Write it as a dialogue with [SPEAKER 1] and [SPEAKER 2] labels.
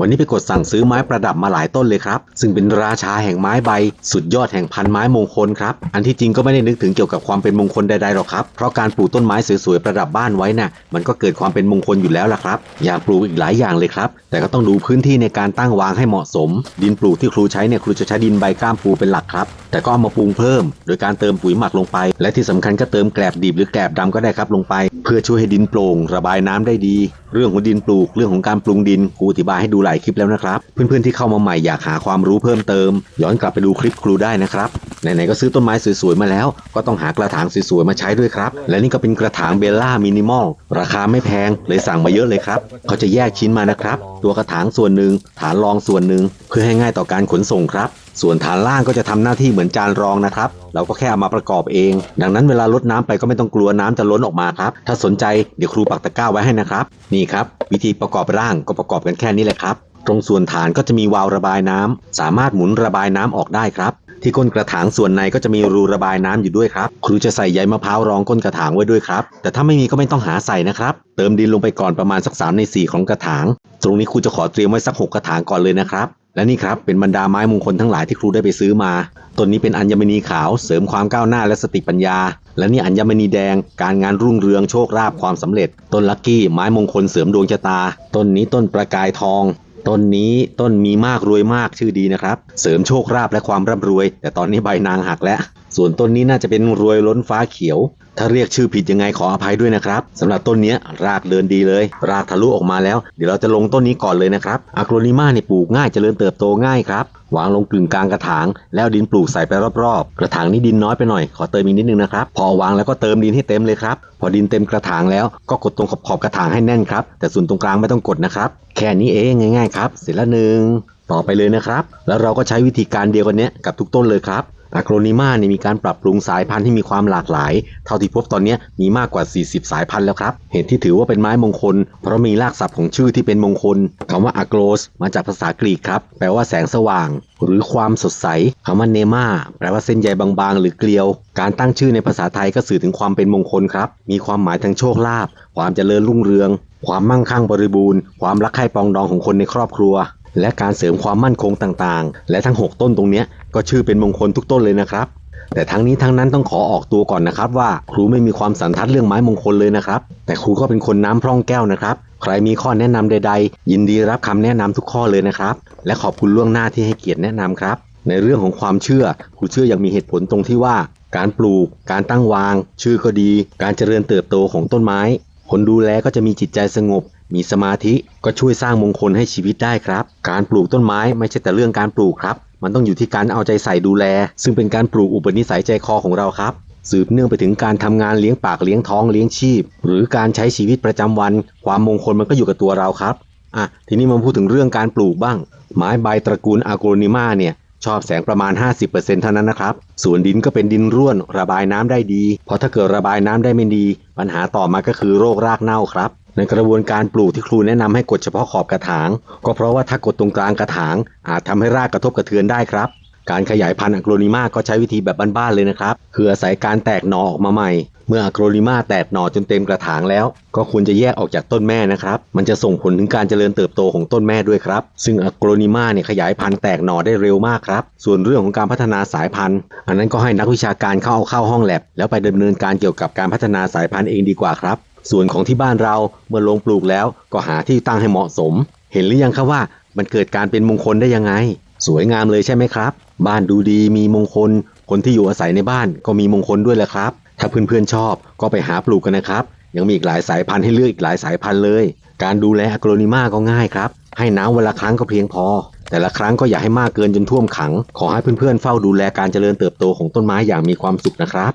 [SPEAKER 1] วันนี้ไปกดสั่งซื้อไม้ประดับมาหลายต้นเลยครับ ซึ่งเป็นราชาแห่งไม้ใบ สุดยอดแห่งพันไม้มงคลครับ อันที่จริงก็ไม่ได้นึกถึงเกี่ยวกับความเป็นมงคลใดๆหรอกครับ เพราะการปลูกต้นไม้สวยๆประดับบ้านไว้น่ะ มันก็เกิดความเป็นมงคลอยู่แล้วล่ะครับ อยากปลูกอีกหลายอย่างเลยครับ แต่ก็ต้องดูพื้นที่ในการตั้งวางให้เหมาะสม ดินปลูกที่ครูใช้เนี่ยครูจะใช้ดินใบก้ามปูเป็นหลักครับ แต่ก็เอามาปรุงเพิ่ม โดยการเติมปุ๋ยหมักลงไป และที่สำคัญก็เติมแกลบดิบหรือแกลบดำก็ได้ครับลงไป เพื่อช่วยให้ดินโปร่ง ระบายน้ำได้ดี เรื่องของดินปลูกเรื่องของการปรุงดินครูอธิบายให้ดูหลายคลิปแล้วนะครับ เพื่อนๆที่เข้ามาใหม่อยากหาความรู้เพิ่มเติม ย้อนกลับไปดูคลิปครูได้นะครับไหนๆก็ซื้อต้นไม้สวยๆมาแล้ว ก็ต้องหากระถางสวยๆมาใช้ด้วยครับ และนี่ก็เป็นกระถางเบลล่ามินิมอลราคาไม่แพงเลยสั่งมาเยอะเลยครับเขาจะแยกชิ้นมานะครับ ตัวกระถางส่วนหนึ่งฐานรองส่วนหนึ่งเพื่อให้ง่ายต่อการขนส่งครับ ส่วนฐานล่างก็จะทำหน้าที่เหมือนจานรองนะครับ เราก็แค่เอามาประกอบเอง ดังนั้นเวลาลดน้ำไปก็ไม่ต้องกลัวน้ำจะล้นออกมาครับ ถ้าสนใจเดี๋ยวครูปักตะกร้าไว้ให้นะครับ นี่ครับ วิธีประกอบร่างก็ประกอบกันแค่นี้แหละครับ ตรงส่วนฐานก็จะมีวาล์วระบายน้ำสามารถหมุนระบายน้ำออกได้ครับที่ก้นกระถางส่วนในก็จะมีรูระบายน้ำอยู่ด้วยครับ ครูจะใส่ใยมะพร้าวรองก้นกระถางไว้ด้วยครับ แต่ถ้าไม่มีก็ไม่ต้องหาใส่นะครับ เติมดินลงไปก่อนประมาณสัก3ใน4ของกระถาง ตรงนี้ครูจะขอเตรียมไว้สัก6กระถางก่อนเลยนะครับ และนี่ครับเป็นบรรดาไม้มงคลทั้งหลายที่ครูได้ไปซื้อมาต้นนี้เป็นอัญมณีขาวเสริมความก้าวหน้าและสติปัญญา และนี่อัญมณีแดง การงานรุ่งเรืองโชคลาภความสำเร็จ ต้นลัคกี้ไม้มงคลเสริมดวงชะตา ต้นนี้ต้นประกายทอง ต้นนี้ต้นมีมากรวยมากชื่อดีนะครับ เสริมโชคลาภและความร่ำรวย แต่ตอนนี้ใบนางหักแล้ว ส่วนต้นนี้น่าจะเป็นรวยล้นฟ้าเขียว ถ้าเรียกชื่อผิดยังไงขออภัยด้วยนะครับสำหรับต้นนี้รากเดินดีเลย รากทะลุออกมาแล้ว เดี๋ยวเราจะลงต้นนี้ก่อนเลยนะครับอะโกรนิมาเนี่ยปลูกง่ายจเจริญเติบโตง่ายครับวางลงกึ่งกลางกระถาง แล้วดินปลูกใส่ไปรอบๆ กระถางนี้ดินน้อยไปหน่อย ขอเติมอีกนิดนึงนะครับ พอวางแล้วก็เติมดินให้เต็มเลยครับ พอดินเต็มกระถางแล้วก็กดตรงขอบๆกระถางให้แน่นครับ แต่ส่วนตรงกลางไม่ต้องกดนะครับ แค่นี้เองง่าย ๆ ครับ เสร็จแล้วหนึ่งต่อไปเลยนะครับ แล้วเราก็ใช้วิธีการเดียวกันนี้กับทุกต้นเลยครับ อะโกรนิมาเนี่ยมีการปรับปรุงสายพันธุ์ให้มีความหลากหลาย เท่าที่พบตอนนี้มีมากกว่า 40 สายพันธุ์แล้วครับ เหตุที่ถือว่าเป็นไม้มงคล เพราะมีรากศัพท์ของชื่อที่เป็นมงคลคำว่าอะโกรสมาจากภาษากรีกครับ แปลว่าแสงสว่าง หรือความสดใสคำว่าเนมาแปลว่าเส้นใยบางๆ หรือเกลียว การตั้งชื่อในภาษาไทยก็สื่อถึงความเป็นมงคลครับ มีความหมายทั้งโชคลาภ ความเจริญรุ่งเรือง ความมั่งคั่งบริบูรณ์ ความรักใคร่ปองดองของคนในครอบครัวและการเสริมความมั่นคงต่างๆ และทั้ง 6 ต้นตรงนี้ ก็ชื่อเป็นมงคลทุกต้นเลยนะครับ แต่ทั้งนี้ทั้งนั้นต้องขอออกตัวก่อนนะครับ ว่าครูไม่มีความสันทัดเรื่องไม้มงคลเลยนะครับ แต่ครูก็เป็นคนน้ำพร่องแก้วนะครับ ใครมีข้อแนะนำใด ๆ ยินดีรับคำแนะนำทุกข้อเลยนะครับ และขอบคุณล่วงหน้าที่ให้เกียรติแนะนำครับ ในเรื่องของความเชื่อครูเชื่ออย่างมีเหตุผลตรงที่ว่า การปลูก การตั้งวาง ชื่อก็ดี การเจริญเติบโตของต้นไม้ คนดูแลก็จะมีจิตใจสงบมีสมาธิก็ช่วยสร้างมงคลให้ชีวิตได้ครับ การปลูกต้นไม้ไม่ใช่แต่เรื่องการปลูกครับ มันต้องอยู่ที่การเอาใจใส่ดูแล ซึ่งเป็นการปลูกอุปนิสัยใจคอของเราครับ สืบเนื่องไปถึงการทำงานเลี้ยงปากเลี้ยงท้องเลี้ยงชีพ หรือการใช้ชีวิตประจำวัน ความมงคลมันก็อยู่กับตัวเราครับอะทีนี้มาพูดถึงเรื่องการปลูกบ้าง ไม้ใบตระกูลอาโกรนิมาเนี่ยชอบแสงประมาณ 50%เท่านั้นนะครับ ส่วนดินก็เป็นดินร่วน ระบายน้ำได้ดี เพราะถ้าเกิดระบายน้ำได้ไม่ดี ปัญหาต่อมาก็คือโรครากเน่าครับ ในกระบวนการปลูกที่ครูแนะนำให้กดเฉพาะขอบกระถาง ก็เพราะว่าถ้ากดตรงกลางกระถาง อาจทำให้รากกระทบกระเทือนได้ครับ การขยายพันธุ์อะโกรนิมาก็ใช้วิธีแบบบ้านๆเลยนะครับคืออาศัยการแตกหน่อออกมาใหม่ เมื่ออะโกรนิมาแตกหน่อจนเต็มกระถางแล้ว ก็ควรจะแยกออกจากต้นแม่นะครับ มันจะส่งผลถึงการเจริญเติบโตของต้นแม่ด้วยครับ ซึ่งอะโกรนิมาเนี่ยขยายพันธุ์แตกหน่อได้เร็วมากครับ ส่วนเรื่องของการพัฒนาสายพันธุ์ อันนั้นก็ให้นักวิชาการเข้าเอาเข้าห้องแลบแล้วไปดำเนินการเกี่ยวกับการพัฒนาสายพันธุ์เองดีกว่าครับ ส่วนของที่บ้านเราเมื่อลงปลูกแล้วก็หาที่ตั้งให้เหมาะสม เห็นหรือยังครับว่ามันเกิดการเป็นมงคลได้ยังไง สวยงามเลยใช่ไหมครับ บ้านดูดีมีมงคล คนที่อยู่อาศัยในบ้านก็มีมงคลด้วยแหละครับ ถ้าเพื่อนๆชอบก็ไปหาปลูกกันนะครับ ยังมีอีกหลายสายพันธุ์ให้เลือกอีกหลายสายพันธุ์เลย การดูแลอะโกรนิมาก็ง่ายครับ ให้น้ำวันละครั้งก็เพียงพอ แต่ละครั้งก็อย่าให้มากเกินจนท่วมขัง ขอให้เพื่อนๆเฝ้าดูแลการเจริญเติบโตของต้นไม้อย่างมีความสุขนะครับ